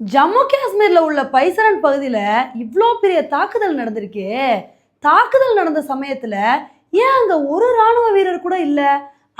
ஜம்மு காஷ்மீரில் உள்ள பைசரன் பகுதியில் இவ்வளோ பெரிய தாக்குதல் நடந்திருக்கு. தாக்குதல் நடந்த சமயத்தில் ஏன் அங்கே ஒரு ராணுவ வீரர் கூட இல்லை?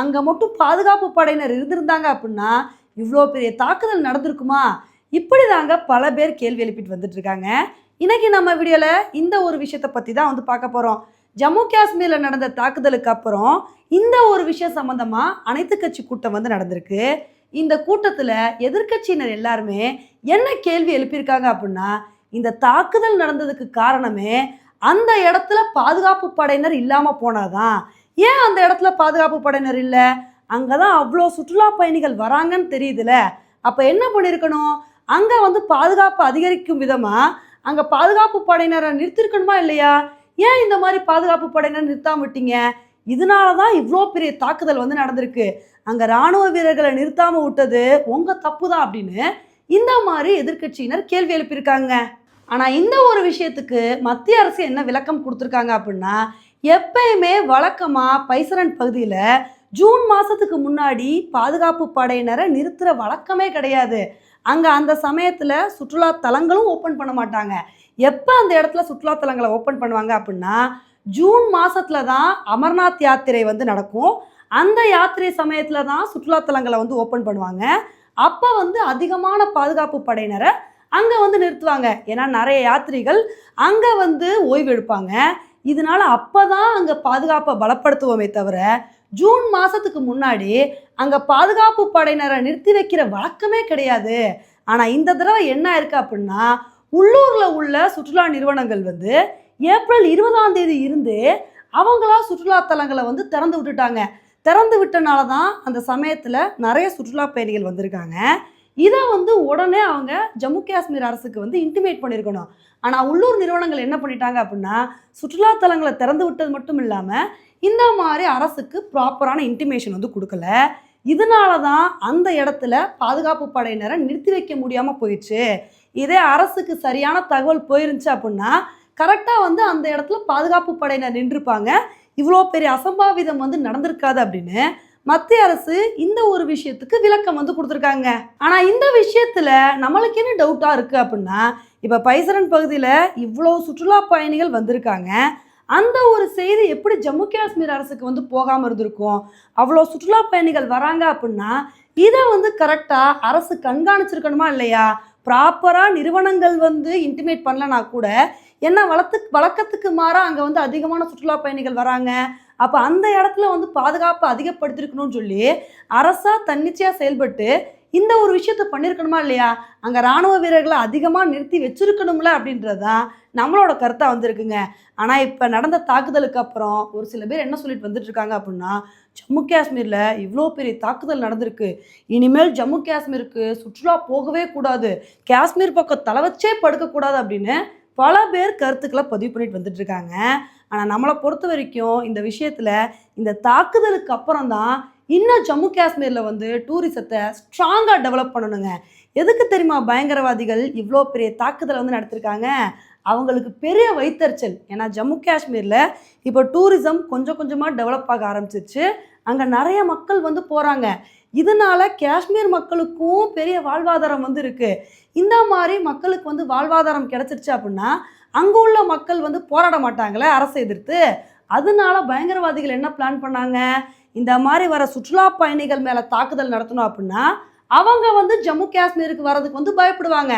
அங்கே மட்டும் பாதுகாப்பு படையினர் இருந்திருந்தாங்க அப்படின்னா இவ்வளோ பெரிய தாக்குதல் நடந்திருக்குமா? இப்படி தாங்க பல பேர் கேள்வி எழுப்பிட்டு வந்துட்டு இருக்காங்க இன்னைக்கு நம்ம வீடியோவில் இந்த ஒரு விஷயத்தை பற்றி தான் வந்து பார்க்க போகிறோம் ஜம்மு காஷ்மீரில் நடந்த தாக்குதலுக்கு அப்புறம் இந்த ஒரு விஷயம் சம்மந்தமாக அனைத்து கட்சி கூட்டம் வந்து நடந்திருக்கு. இந்த கூட்டத்தில் எதிர்க்கட்சியினர் எல்லாருமே என்ன கேள்வி எழுப்பியிருக்காங்க அப்படின்னா இந்த தாக்குதல் நடந்ததுக்கு காரணமே அந்த இடத்துல பாதுகாப்பு படையினர் இல்லாமல் போனாதான். ஏன் அந்த இடத்துல பாதுகாப்பு படையினர் இல்லை? அங்கே தான் அவ்வளோ சுற்றுலா பயணிகள் வராங்கன்னு தெரியுதுல. அப்போ என்ன பண்ணியிருக்கணும்? அங்கே வந்து பாதுகாப்பு அதிகரிக்கும் விதமாக அங்கே பாதுகாப்பு படையினரை நிறுத்திருக்கணுமா இல்லையா? ஏன் இந்த மாதிரி பாதுகாப்பு படையினர் நிறுத்தாம விட்டீங்க? இதனால தான் இவ்வளோ பெரிய தாக்குதல் வந்து நடந்திருக்கு. அங்கே ராணுவ வீரர்களை நிறுத்தாமல் விட்டது. உங்கள் தப்பு தான் அப்படின்னு இந்த மாதிரி எதிர்க்கட்சியினர் கேள்வி எழுப்பியிருக்காங்க. ஆனால் இந்த ஒரு விஷயத்துக்கு மத்திய அரசு என்ன விளக்கம் கொடுத்துருக்காங்க அப்படின்னா எப்பயுமே வழக்கமாக பைசரன் பகுதியில் ஜூன் மாதத்துக்கு முன்னாடி பாதுகாப்பு படையினரை நிறுத்துகிற வழக்கமே கிடையாது. அங்கே அந்த சமயத்தில் சுற்றுலா தலங்களும் ஓப்பன் பண்ண மாட்டாங்க. எப்போ அந்த இடத்துல சுற்றுலா தலங்களை ஓப்பன் பண்ணுவாங்க அப்படின்னா ஜூன் மாதத்தில் தான் அமர்நாத் யாத்திரை வந்து நடக்கும். அந்த யாத்திரை சமயத்தில் தான் சுற்றுலாத்தலங்களை வந்து ஓப்பன் பண்ணுவாங்க. அப்போ வந்து அதிகமான பாதுகாப்பு படையினரை அங்கே வந்து நிறுத்துவாங்க. ஏன்னா நிறைய யாத்ரிகள் அங்கே வந்து ஓய்வு எடுப்பாங்க. இதனால அப்போ தான் அங்கே பாதுகாப்பை பலப்படுத்துவோமே தவிர ஜூன் மாதத்துக்கு முன்னாடி அங்கே பாதுகாப்பு படையினரை நிறுத்தி வைக்கிற வழக்கமே கிடையாது. ஆனால் இந்த தடவை என்ன இருக்குது அப்படின்னா உள்ளூரில் உள்ள சுற்றுலா நிறுவனங்கள் வந்து ஏப்ரல் இருபதாம் தேதி இருந்து அவங்களா சுற்றுலா தலங்களை வந்து திறந்து விட்டுட்டாங்க. திறந்து விட்டனால தான் அந்த சமயத்தில் நிறைய சுற்றுலா பயணிகள் வந்திருக்காங்க. இதை வந்து உடனே அவங்க ஜம்மு காஷ்மீர் அரசுக்கு வந்து இன்டிமேட் பண்ணியிருக்கணும் ஆனால் உள்ளூர் நிறுவனங்கள் என்ன பண்ணிட்டாங்க அப்படின்னா சுற்றுலா தலங்களை திறந்து விட்டது மட்டும் இல்லாமல் இந்த மாதிரி அரசுக்கு ப்ராப்பரான இன்டிமேஷன் வந்து கொடுக்கல. இதனால தான் அந்த இடத்துல பாதுகாப்பு படையினரை நிறுத்தி வைக்க முடியாமல் போயிடுச்சு. இதே அரசுக்கு சரியான தகவல் போயிருந்துச்சு அப்படின்னா கரெக்டாக வந்து அந்த இடத்துல பாதுகாப்பு படையினர் நின்றுப்பாங்க. இவ்வளோ பெரிய அசம்பாவிதம் வந்து நடந்திருக்காது அப்படின்னு மத்திய அரசு இந்த ஒரு விஷயத்துக்கு விளக்கம் வந்து கொடுத்துருக்காங்க. ஆனால் இந்த விஷயத்தில் நம்மளுக்கு என்ன டவுட்டாக இருக்குது அப்படின்னா இப்போ பைசரன் பகுதியில் இவ்வளோ சுற்றுலா பயணிகள் வந்திருக்காங்க. அந்த ஒரு செய்தி எப்படி ஜம்மு காஷ்மீர் அரசுக்கு வந்து போகாமல் இருந்திருக்கும்? அவ்வளோ சுற்றுலா பயணிகள் வராங்க அப்படின்னா இதை வந்து கரெக்டாக அரசு கண்காணிச்சிருக்கணுமா இல்லையா? ப்ராப்பராக நிறுவனங்கள் வந்து இன்டிமேட் பண்ணலனா கூட என்ன வளத்து வழக்கத்துக்கு மாறாக அங்கே வந்து அதிகமான சுற்றுலா பயணிகள் வராங்க. அப்போ அந்த இடத்துல வந்து பாதுகாப்பு அதிகப்படுத்திருக்கணும்னு சொல்லி அரசாக தன்னிச்சையாக செயல்பட்டு இந்த ஒரு விஷயத்த பண்ணியிருக்கணுமா இல்லையா? அங்கே ராணுவ வீரர்களை அதிகமாக நிறுத்தி வச்சிருக்கணும்ல அப்படின்றது தான் நம்மளோட கருத்தாக வந்திருக்குங்க. ஆனால் இப்போ நடந்த தாக்குதலுக்கு அப்புறம் ஒரு சில பேர் என்ன சொல்லிட்டு வந்துட்டு இருக்காங்க அப்படின்னா ஜம்மு காஷ்மீரில் இவ்வளோ பெரிய தாக்குதல் நடந்திருக்கு. இனிமேல் ஜம்மு காஷ்மீருக்கு சுற்றுலா போகவே கூடாது. காஷ்மீர் பக்கம் தலை வச்சே படுக்கக்கூடாது அப்படின்னு பல பேர் கருத்துக்களை பதிவு பண்ணிட்டு வந்துட்டு இருக்காங்க ஆனால் நம்மளை பொறுத்த வரைக்கும் இந்த விஷயத்தில் இந்த தாக்குதலுக்கு அப்புறம் தான் இன்னும் ஜம்மு காஷ்மீரில் வந்து டூரிசத்தை ஸ்ட்ராங்காக டெவலப் பண்ணணுங்க. எதுக்கு தெரியுமா? பயங்கரவாதிகள் இவ்வளோ பெரிய தாக்குதலை வந்து நடத்திருக்காங்க. அவங்களுக்கு பெரிய வைத்தறிச்சல். ஏன்னா ஜம்மு காஷ்மீரில் இப்போ டூரிசம் கொஞ்சம் கொஞ்சமாக டெவலப் ஆக ஆரம்பிச்சிருச்சு. அங்கே நிறைய மக்கள் வந்து போகிறாங்க இதனால காஷ்மீர் மக்களுக்கும் பெரிய வாழ்வாதாரம் வந்து இருக்குது இந்த மாதிரி மக்களுக்கு வந்து வாழ்வாதாரம் கிடைச்சிருச்சு அப்படின்னா அங்கே உள்ள மக்கள் வந்து போராட மாட்டாங்களே அரசை எதிர்த்து. அதனால பயங்கரவாதிகள் என்ன பிளான் பண்ணாங்க? இந்த மாதிரி வர சுற்றுலா பயணிகள் மேலே தாக்குதல் நடத்தணும் அப்படின்னா அவங்க வந்து ஜம்மு காஷ்மீருக்கு வர்றதுக்கு வந்து பயப்படுவாங்க.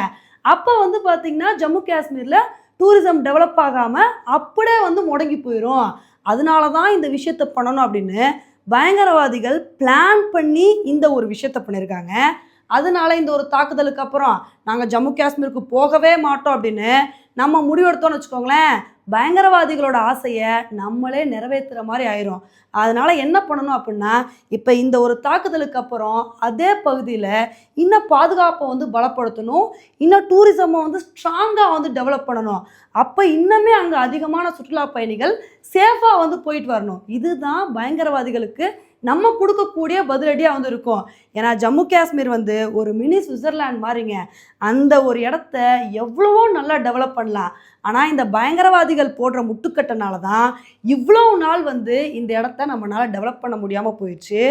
அப்போ வந்து பார்த்திங்கன்னா ஜம்மு காஷ்மீரில் டூரிசம் டெவலப் ஆகாமல் அப்படியே வந்து முடங்கி போயிடும் அதனால தான் இந்த விஷயத்தை பண்ணணும் அப்படின்னு பயங்கரவாதிகள் பிளான் பண்ணி இந்த ஒரு விஷயத்த பண்ணியிருக்காங்க அதனால இந்த ஒரு தாக்குதலுக்கு அப்புறம் நாங்கள் ஜம்மு காஷ்மீருக்கு போகவே மாட்டோம் அப்படின்னு நம்ம முடிவெடுத்தோம்னு வச்சுக்கோங்களேன். பயங்கரவாதிகளோட ஆசையை நம்மளே நிறைவேற்றுற மாதிரி ஆயிரும். அதனால என்ன பண்ணணும் அப்படின்னா இப்போ இந்த ஒரு தாக்குதலுக்கு அப்புறம் அதே பகுதியில் இன்னும் பாதுகாப்பை வந்து பலப்படுத்தணும். இன்னும் டூரிசமை வந்து ஸ்ட்ராங்காக வந்து டெவலப் பண்ணணும். அப்போ இன்னுமே அங்கே அதிகமான சுற்றுலா பயணிகள் சேஃபாக வந்து போயிட்டு வரணும். இதுதான் பயங்கரவாதிகளுக்கு நம்ம கொடுக்கக்கூடிய பதிலடியாக வந்து இருக்கும் ஏன்னா ஜம்மு காஷ்மீர் வந்து ஒரு மினி சுவிட்சர்லாண்ட் மாதிரிங்க. அந்த ஒரு இடத்த எவ்வளவோ நல்லா டெவலப் பண்ணலாம். ஆனால் இந்த பயங்கரவாதிகள் போடுற முட்டுக்கட்டனால தான் இவ்வளோ நாள் வந்து இந்த இடத்த நம்மளால் டெவலப் பண்ண முடியாமல் போயிடுச்சு.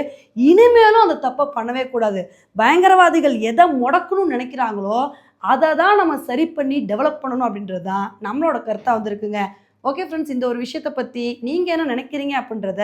இனிமேலும் அந்த தப்பை பண்ணவே கூடாது. பயங்கரவாதிகள் எதை முடக்கணும்னு நினைக்கிறாங்களோ அதை தான் நம்ம சரி பண்ணி டெவலப் பண்ணணும் அப்படின்றது தான் நம்மளோட கருத்தாக வந்திருக்குங்க. ஓகே ஃப்ரெண்ட்ஸ் இந்த ஒரு விஷயத்தை பற்றி நீங்கள் என்ன நினைக்கிறீங்க அப்படின்றத